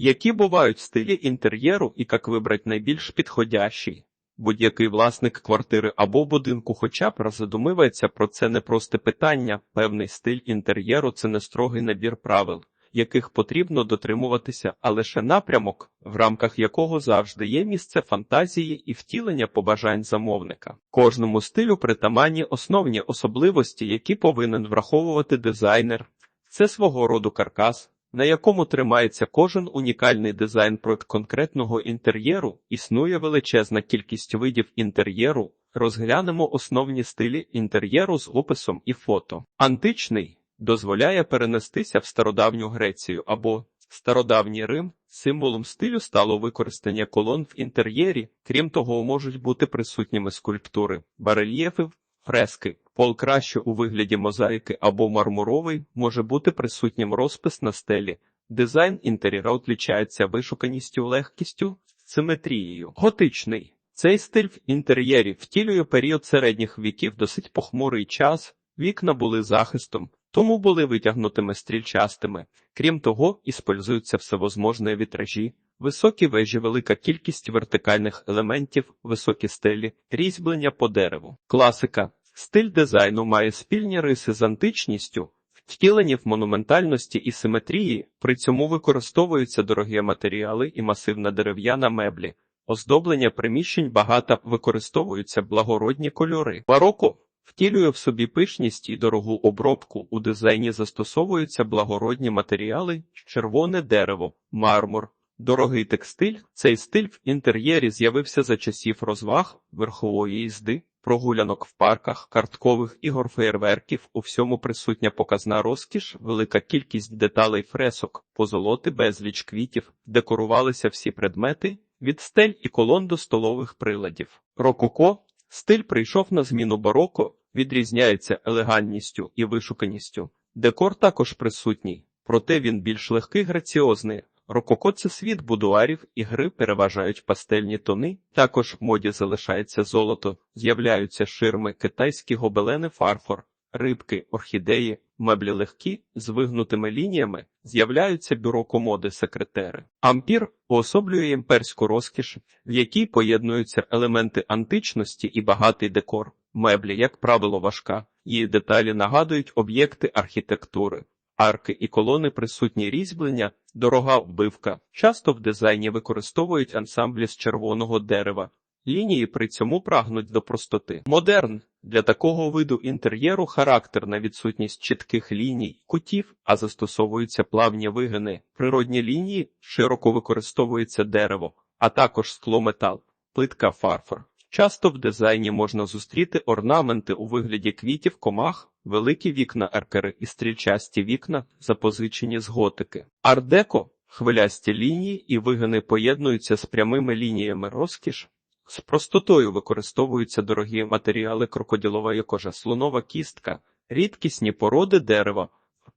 Які бувають стилі інтер'єру і як вибрати найбільш підходящий? Будь-який власник квартири або будинку хоча б раз задумивається про це непросте питання. Певний стиль інтер'єру це не строгий набір правил, яких потрібно дотримуватися, а лише напрямок, в рамках якого завжди є місце фантазії і втілення побажань замовника. Кожному стилю притаманні основні особливості, які повинен враховувати дизайнер. Це свого роду каркас, на якому тримається кожен унікальний дизайн проект конкретного інтер'єру, існує величезна кількість видів інтер'єру. Розглянемо основні стилі інтер'єру з описом і фото. Античний дозволяє перенестися в стародавню Грецію або стародавній Рим. Символом стилю стало використання колон в інтер'єрі, крім того, можуть бути присутніми скульптури, барельєфи, фрески. Пол краще у вигляді мозаїки або мармуровий може бути присутнім розпис на стелі. Дизайн інтер'єра відлічається вишуканістю, легкістю, симетрією. Готичний цей стиль в інтер'єрі втілює період середніх віків досить похмурий час. Вікна були захистом, тому були витягнутими стрільчастими. Крім того, іспользуються всевозможні вітражі, високі вежі, велика кількість вертикальних елементів, високі стелі, різьблення по дереву. Класика. Стиль дизайну має спільні риси з античністю, втілені в монументальності і симетрії, при цьому використовуються дорогі матеріали і масивна дерев'яна меблі. Оздоблення приміщень багато використовуються благородні кольори. Бароко втілює в собі пишність і дорогу обробку. У дизайні застосовуються благородні матеріали, червоне дерево, мармур. Дорогий текстиль. Цей стиль в інтер'єрі з'явився за часів розваг, верхової їзди, прогулянок в парках, карткових ігор феєрверків. У всьому присутня показна розкіш, велика кількість деталей фресок, позолоти, безліч квітів, декорувалися всі предмети, від стель і колон до столових приладів. Рококо стиль прийшов на зміну бароко, відрізняється елегантністю і вишуканістю. Декор також присутній, проте він більш легкий граціозний. Рококо це світ будуарів і гри переважають пастельні тони. Також в моді залишається золото, з'являються ширми, китайські гобелени, фарфор, рибки, орхідеї, меблі легкі з вигнутими лініями. З'являються бюро комоди, секретери. Ампір уособлює імперську розкіш, в якій поєднуються елементи античності і багатий декор. Меблі, як правило, важка. Її деталі нагадують об'єкти архітектури. Арки і колони присутні різьблення, дорога вбивка. Часто в дизайні використовують ансамблі з червоного дерева. Лінії при цьому прагнуть до простоти. Модерн для такого виду інтер'єру характерна відсутність чітких ліній, кутів, а застосовуються плавні вигини. Природні лінії широко використовується дерево, а також склометал, плитка фарфор. Часто в дизайні можна зустріти орнаменти у вигляді квітів, комах, великі вікна аркери і стрільчасті вікна, запозичені з готики. Ардеко хвилясті лінії і вигини поєднуються з прямими лініями розкіш. З простотою використовуються дорогі матеріали крокодилова кожа, слонова кістка, рідкісні породи дерева.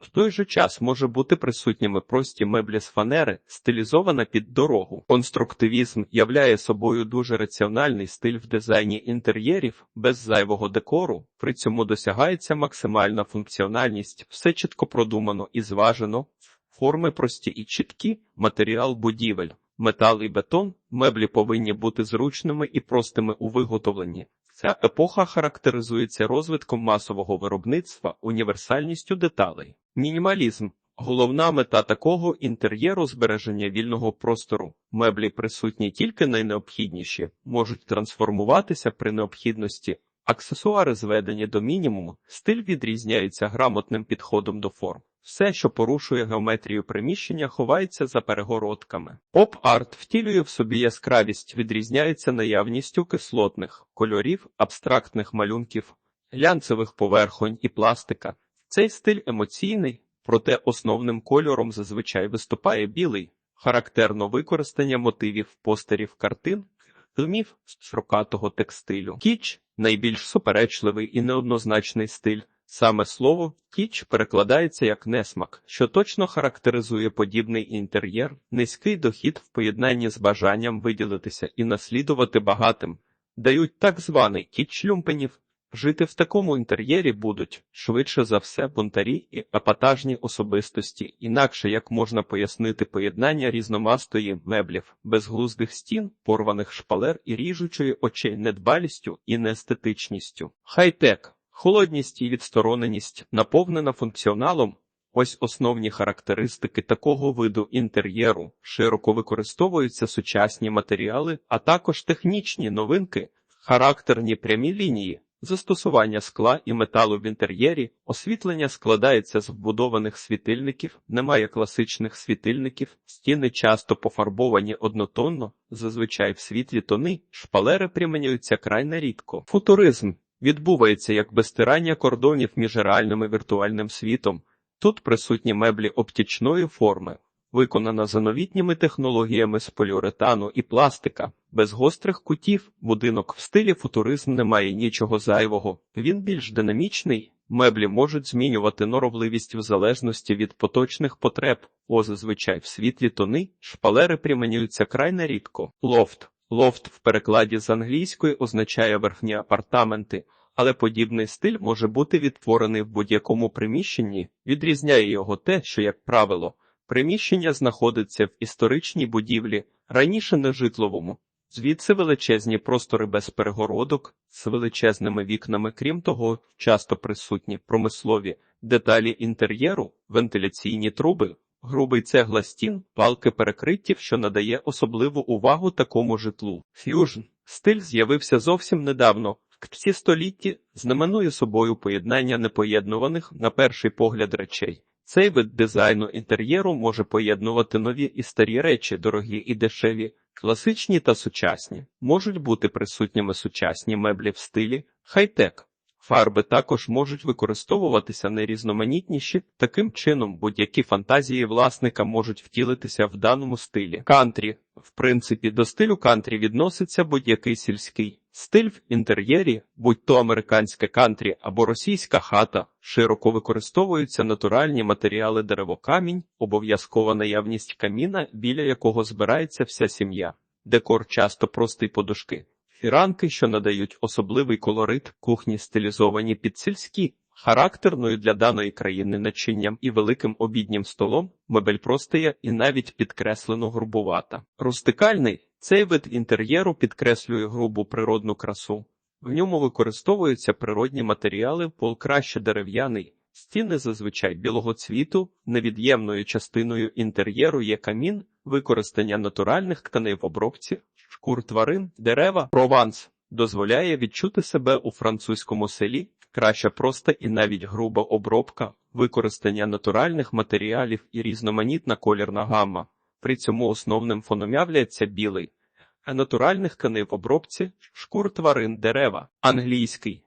В той же час може бути присутніми прості меблі з фанери, стилізована під дорогу. Конструктивізм являє собою дуже раціональний стиль в дизайні інтер'єрів, без зайвого декору, при цьому досягається максимальна функціональність, все чітко продумано і зважено, форми прості і чіткі, матеріал будівель. Метал і бетон, меблі повинні бути зручними і простими у виготовленні. Ця епоха характеризується розвитком масового виробництва, універсальністю деталей. Мінімалізм головна мета такого інтер'єру збереження вільного простору. Меблі присутні тільки найнеобхідніші, можуть трансформуватися при необхідності. Аксесуари зведені до мінімуму, стиль відрізняється грамотним підходом до форм. Все, що порушує геометрію приміщення, ховається за перегородками. Поп-арт втілює в собі яскравість, відрізняється наявністю кислотних кольорів, абстрактних малюнків, глянцевих поверхонь і пластика. Цей стиль емоційний, проте основним кольором зазвичай виступає білий, характерно використання мотивів постерів картин, фільмів з широкатого текстилю. Кіч найбільш суперечливий і неоднозначний стиль. Саме слово кіч перекладається як несмак, що точно характеризує подібний інтер'єр, низький дохід в поєднанні з бажанням виділитися і наслідувати багатим, дають так званий кіч люмпенів. Жити в такому інтер'єрі будуть швидше за все бунтарі і епатажні особистості, інакше як можна пояснити поєднання різномастої меблів, безглуздих стін, порваних шпалер і ріжучої очей недбалістю і неестетичністю. Хай-тек, холодність і відстороненість, наповнена функціоналом. Ось основні характеристики такого виду інтер'єру. Широко використовуються сучасні матеріали, а також технічні новинки, характерні прямі лінії. Застосування скла і металу в інтер'єрі, освітлення складається з вбудованих світильників, немає класичних світильників, стіни часто пофарбовані однотонно, зазвичай в світлі тони, шпалери примінюються край нерідко. Футуризм відбувається як без стирання кордонів між реальним і віртуальним світом. Тут присутні меблі оптічної форми, виконана за новітніми технологіями з поліуретану і пластика. Без гострих кутів будинок в стилі футуризм не має нічого зайвого. Він більш динамічний. Меблі можуть змінювати норовливість в залежності від поточних потреб, о зазвичай в світлі тони, шпалери примінюються край нерідко. Лофт. Лофт в перекладі з англійської означає верхні апартаменти, але подібний стиль може бути відтворений в будь-якому приміщенні, відрізняє його те, що, як правило, приміщення знаходиться в історичній будівлі, раніше не житловому. Звідси величезні простори без перегородок з величезними вікнами, крім того, часто присутні промислові деталі інтер'єру, вентиляційні труби, грубий цегла стін, палки перекриттів, що надає особливу увагу такому житлу. Ф'южн стиль з'явився зовсім недавно. В ці столітті знаменує собою поєднання непоєднуваних на перший погляд речей. Цей вид дизайну інтер'єру може поєднувати нові і старі речі, дорогі і дешеві, класичні та сучасні. Можуть бути присутніми сучасні меблі в стилі хай-тек. Фарби також можуть використовуватися найрізноманітніші, таким чином будь-які фантазії власника можуть втілитися в даному стилі. Кантрі, в принципі, до стилю кантрі відноситься будь-який сільський. Стиль в інтер'єрі, будь то американське кантрі або російська хата, широко використовуються натуральні матеріали деревокамінь, обов'язкова наявність каміна, біля якого збирається вся сім'я. Декор часто простий подушки. Фіранки, що надають особливий колорит, кухні стилізовані під сільські, характерною для даної країни начинням і великим обіднім столом, мебель простия і навіть підкреслено грубувата. Рустикальний цей вид інтер'єру підкреслює грубу природну красу. В ньому використовуються природні матеріали, пол краще дерев'яний, стіни зазвичай білого цвіту, невід'ємною частиною інтер'єру є камін, використання натуральних тканей в обробці, шкур тварин, дерева, прованс дозволяє відчути себе у французькому селі, краща проста і навіть груба обробка, використання натуральних матеріалів і різноманітна колірна гамма. При цьому основним фоном являється білий, а натуральних тканин в обробці, шкур тварин, дерева, англійський.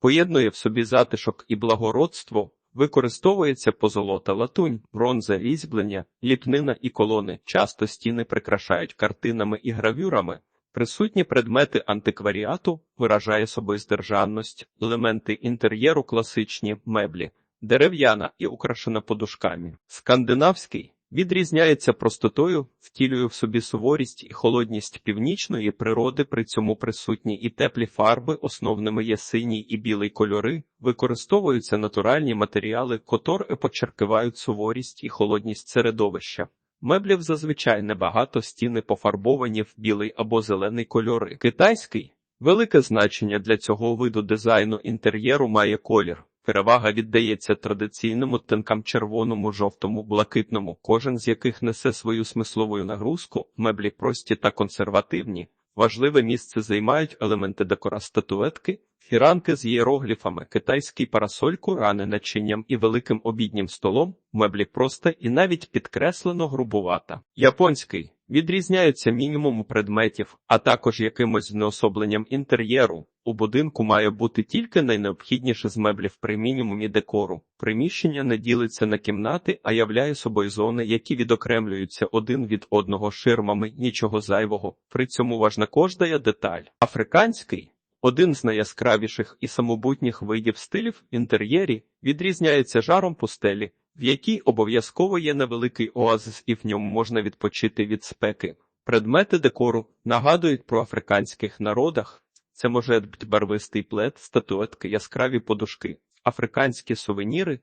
Поєднує в собі затишок і благородство, використовується позолота латунь, бронза, різьблення, ліпнина і колони. Часто стіни прикрашають картинами і гравюрами. Присутні предмети антикваріату виражає собою здержанність, елементи інтер'єру класичні меблі, дерев'яна і украшена подушками. Скандинавський Відрізняється простотою, втілює в собі суворість і холодність північної природи, при цьому присутні і теплі фарби, основними є синій і білий кольори, використовуються натуральні матеріали, котрі почеркивають суворість і холодність середовища. Меблів зазвичай небагато стіни пофарбовані в білий або зелений кольори. Китайський велике значення для цього виду дизайну інтер'єру має колір. Перевага віддається традиційним оттенкам червоному, жовтому, блакитному, кожен з яких несе свою смислову нагрузку, меблі прості та консервативні. Важливе місце займають елементи декора статуетки, фіранки з ієрогліфами, китайський парасольку, рани начинням і великим обіднім столом, меблі проста і навіть підкреслено грубувата. Японський відрізняються мінімум предметів, а також якимось знеособленням інтер'єру. У будинку має бути тільки найнеобхідніше з меблів при мінімумі декору. Приміщення не ділиться на кімнати, а являє собою зони, які відокремлюються один від одного ширмами, нічого зайвого. При цьому важна кожна деталь. Африканський один з найяскравіших і самобутніх видів стилів в інтер'єрі відрізняється жаром пустелі, в якій обов'язково є невеликий оазис, і в ньому можна відпочити від спеки. Предмети декору нагадують про африканських народах, Це може бути барвистий плед, статуетки, яскраві подушки, африканські сувеніри.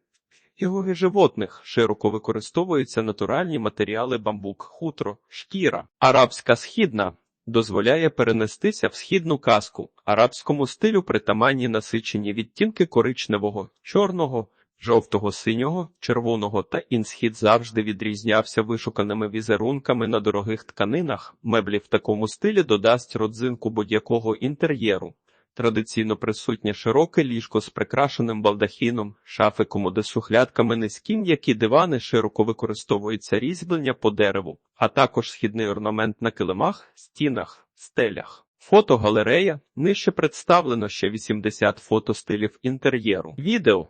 І животних широко використовуються натуральні матеріали бамбук, хутро, шкіра. Арабська східна дозволяє перенестися в східну казку. Арабському стилю притаманні насичені відтінки коричневого, чорного, жовтого, синього, червоного та інсхід завжди відрізнявся вишуканими візерунками на дорогих тканинах. Меблі в такому стилі додасть родзинку будь-якого інтер'єру. Традиційно присутнє широке ліжко з прикрашеним балдахіном, шафи комоди з низькі м'які дивани широко використовується різьблення по дереву, а також східний орнамент на килимах, стінах, стелях. Фотогалерея нижче представлено ще 80 фотостилів інтер'єру. Відео